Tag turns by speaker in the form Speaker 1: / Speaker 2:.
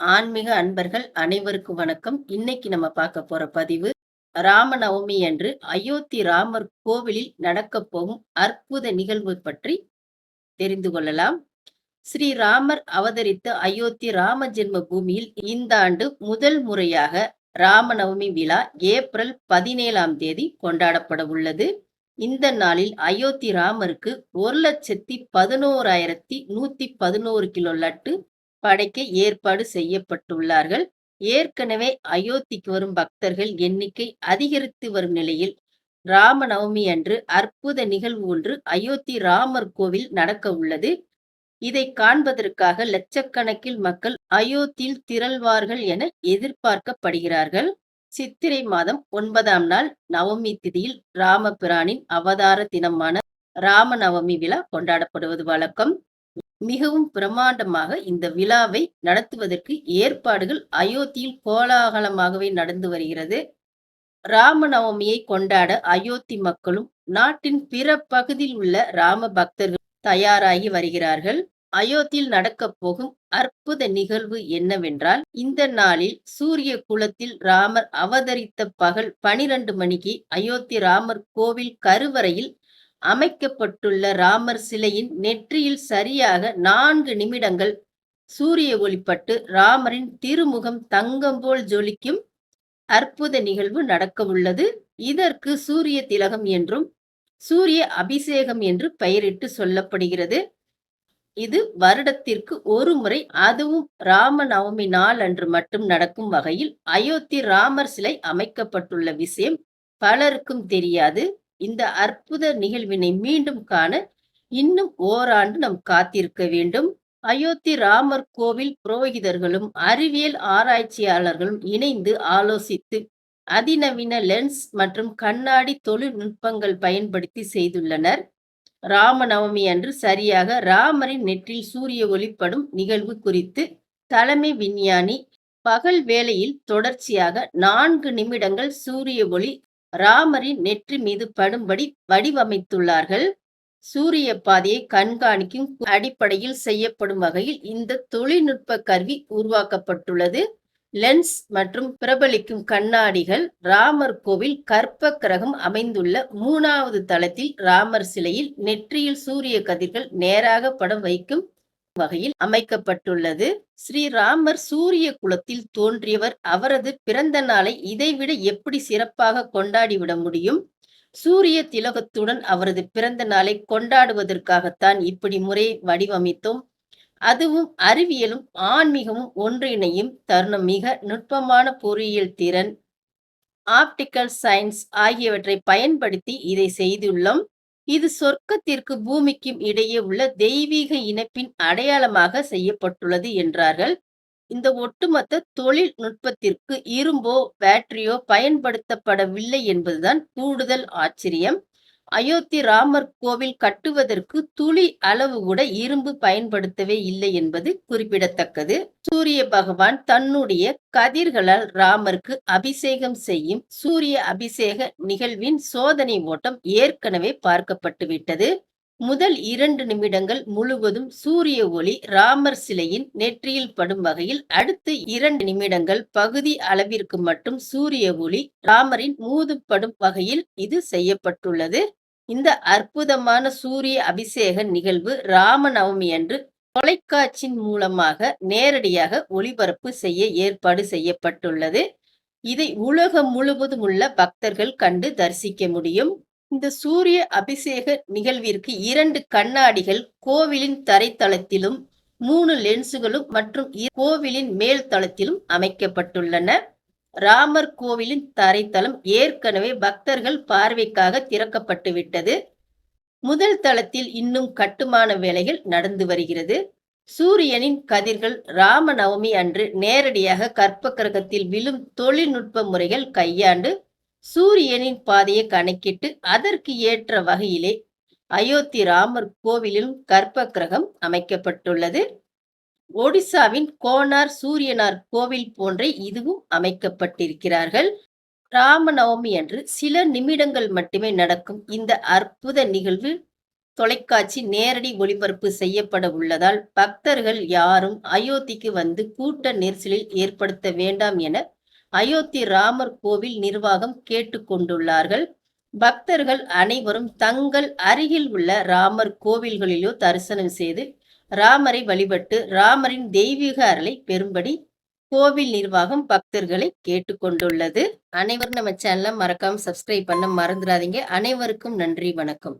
Speaker 1: ஆன்மீக அன்பர்கள் அனைவருக்கும் வணக்கம். இன்னைக்கு நம்ம பார்க்க போற பதிவு, ராமநவமி அன்று அயோத்தி ராமர் கோவிலில் நடக்கப் போகும் அற்புத நிகழ்வு பற்றி தெரிந்து கொள்ளலாம். ஸ்ரீ ராமர் அவதரித்த அயோத்தி ராம ஜென்ம பூமியில் இந்த ஆண்டு முதல் முறையாக ராமநவமி விழா ஏப்ரல் பதினேழாம் தேதி கொண்டாடப்பட உள்ளது. இந்த நாளில் அயோத்தி ராமருக்கு ஒரு லட்சத்தி பதினோராயிரத்தி நூத்தி பதினோரு கிலோ லட்டு படைக்க ஏற்பாடு செய்யப்பட்டுள்ளார்கள். ஏற்கனவே அயோத்திக்கு வரும் பக்தர்கள் எண்ணிக்கை அதிகரித்து வரும் நிலையில், ராமநவமி அன்று அற்புத நிகழ்வு ஒன்று அயோத்தி ராமர் கோவில் நடக்க உள்ளது. இதை காண்பதற்காக லட்சக்கணக்கில் மக்கள் அயோத்தியில் திரள்வார்கள் என எதிர்பார்க்கப்படுகிறார்கள். சித்திரை மாதம் ஒன்பதாம் நாள் நவமி திதியில் ராமபிரானின் அவதார தினமான ராமநவமி விழா கொண்டாடப்படுவது வழக்கம். மிகவும் பிரமாண்டமாக இந்த விழாவை நடத்துவதற்கு ஏற்பாடுகள் அயோத்தியில் கோலாகலமாகவே நடந்து வருகிறது. ராமநவமியை கொண்டாட அயோத்தி மக்களும், நாட்டின் பிற பகுதியில் உள்ள ராம பக்தர்கள் தயாராகி வருகிறார்கள். அயோத்தியில் நடக்கப் போகும் அற்புத நிகழ்வு என்னவென்றால், இந்த நாளில் சூரிய குலத்தில் ராமர் அவதரித்த பகல் பனிரெண்டு மணிக்கு அயோத்தி ராமர் கோவில் கருவறையில் அமைக்கப்பட்டுள்ள ராமர் சிலையின் நெற்றியில் சரியாக நான்கு நிமிடங்கள் சூரிய ஒளிப்பட்டு ராமரின் திருமுகம் தங்கம் போல் ஜொலிக்கும் அற்புத நிகழ்வு நடக்கவுள்ளது. இதற்கு சூரிய திலகம் என்றும், சூரிய அபிஷேகம் என்று பெயரிட்டு சொல்லப்படுகிறது. இது வருடத்திற்கு ஒரு முறை அதுவும் ராம நவமி நாள் அன்று மட்டும் நடக்கும் வகையில் அயோத்தி ராமர் சிலை அமைக்கப்பட்டுள்ள விஷயம் பலருக்கும் தெரியாது. இந்த அற்புத நிகழ்வினை மீண்டும் காண இன்னும் ஓராண்டு நாம் காத்திருக்க வேண்டும். அயோத்தி ராமர் கோவில் புரோகிதர்களும், அறிவியல் ஆராய்ச்சியாளர்களும் இணைந்து ஆலோசித்து அதிநவீன லென்ஸ் மற்றும் கண்ணாடி தொழில்நுட்பங்கள் பயன்படுத்தி செய்துள்ளனர். ராமநவமி அன்று சரியாக ராமரின் நெற்றில் சூரிய ஒளிப்படும் நிகழ்வு குறித்து தலைமை விஞ்ஞானி பகல் வேளையில் தொடர்ச்சியாக நான்கு நிமிடங்கள் சூரிய ஒளி ராமரின் நெற்றி மீது படும்படி வடிவமைத்துள்ளார்கள். சூரிய பாதையை கண்காணிக்கும் அடிப்படையில் செய்யப்படும் வகையில் இந்த தொழில்நுட்ப கருவி உருவாக்கப்பட்டுள்ளது. லென்ஸ் மற்றும் பிரபலிக்கும் கண்ணாடிகள் ராமர் கோவில் கற்ப கிரகம் அமைந்துள்ள மூணாவது தளத்தில் ராமர் சிலையில் நெற்றியில் சூரிய கதிர்கள் நேராக படம் வைக்கும் வகையில் அமைக்கப்பட்டுள்ளது. ஸ்ரீராமர் சூரிய குலத்தில் தோன்றியவர். அவரது பிறந்த நாளை இதைவிட எப்படி சிறப்பாக கொண்டாடிவிட முடியும்? சூரிய திலகத்துடன் அவரது பிறந்த நாளை கொண்டாடுவதற்காகத்தான் இப்படி முறை வடிவமைத்தோம். அதுவும் அறிவியலும் ஆன்மீகமும் ஒன்றிணையும் தருணம் மிக நுட்பமான பொறியியல் திறன், ஆப்டிக்கல் சயின்ஸ் ஆகியவற்றை பயன்படுத்தி இதை செய்துள்ளோம். இது சொர்க்கத்திற்கு பூமிக்கும் இடையே உள்ள தெய்வீக இணைப்பின் அடையாளமாக செய்யப்பட்டுள்ளது என்றார்கள். இந்த ஒட்டுமொத்த தொழில்நுட்பத்திற்கு இரும்போ, பேட்டரியோ பயன்படுத்தப்படவில்லை என்பதுதான் கூடுதல் ஆச்சரியம். அயோத்தி ராமர் கோவில் கட்டுவதற்கு துளி அளவு கூட இரும்பு பயன்படுத்தவே இல்லை என்பது குறிப்பிடத்தக்கது. சூரிய பகவான் தன்னுடைய கதிர்களால் ராமருக்கு அபிஷேகம் செய்யும் சூரிய அபிஷேக நிகழ்வின் சோதனை ஓட்டம் ஏற்கனவே பார்க்கப்பட்டுவிட்டது. முதல் இரண்டு நிமிடங்கள் முழுவதும் சூரிய ஒளி ராமர் சிலையின் நெற்றியில் படும் வகையில், அடுத்து இரண்டு நிமிடங்கள் பகுதி அளவிற்கு மட்டும் சூரிய ஒளி ராமரின் மூது படும் வகையில் இது செய்யப்பட்டுள்ளது. இந்த அற்புதமான சூரிய அபிஷேக நிகழ்வு ராமநவமி அன்று தொலைக்காட்சியின் மூலமாக நேரடியாக ஒளிபரப்பு செய்ய ஏற்பாடு செய்யப்பட்டுள்ளது. இதை உலகம் முழுவதும் உள்ள பக்தர்கள் கண்டு தரிசிக்க முடியும். இந்த சூரிய அபிஷேக நிகழ்விற்கு இரண்டு கண்ணாடிகள் கோவிலின் தரைத்தளத்திலும், மூணு லென்சுகளும் மற்றும் கோவிலின் மேல் தளத்திலும் அமைக்கப்பட்டுள்ளன. ராமர் கோவிலின் தரைத்தளம் ஏற்கனவே பக்தர்கள் பார்வைக்காக திறக்கப்பட்டு விட்டது முதல் தளத்தில் இன்னும் கட்டுமான வேலைகள் நடந்து வருகிறது. சூரியனின் கதிர்கள் ராமநவமி அன்று நேரடியாக கற்ப கிரகத்தில் விழும் தொழில்நுட்ப முறைகள் கையாண்டு சூரியனின் பாதையை கணக்கிட்டு அதற்கு ஏற்ற வகையிலே அயோத்தி ராமர் கோவிலிலும் கற்ப கிரகம் அமைக்கப்பட்டுள்ளது. ஒடிசாவின் கோனார் சூரியனார் கோவில் போன்றே இதுவும் அமைக்கப்பட்டிருக்கிறார்கள். ராமநவமி அன்று சில நிமிடங்கள் மட்டுமே நடக்கும் இந்த அற்புத நிகழ்வு தொலைக்காட்சி நேரடி ஒளிபரப்பு செய்யப்பட உள்ளதால் பக்தர்கள் யாரும் அயோத்திக்கு வந்து கூட்ட நெரிசலில் ஏற்படுத்த வேண்டாம் என அயோத்தி ராமர் கோவில் நிர்வாகம் கேட்டுக்கொண்டுள்ளார்கள் பக்தர்கள் அனைவரும் தங்கள் அருகில் உள்ள ராமர் கோவில்களிலோ தரிசனம் செய்து ராமரை வழிபட்டு ராமரின் தெய்வீக அருளை பெறும்படி கோவில் நிர்வாகம் பக்தர்களை கேட்டுக்கொண்டுள்ளது. அனைவரும் நம்ம சேனலை மறக்காம சப்ஸ்கிரைப் பண்ண மறந்துடாதீங்க. அனைவருக்கும் நன்றி வணக்கம்.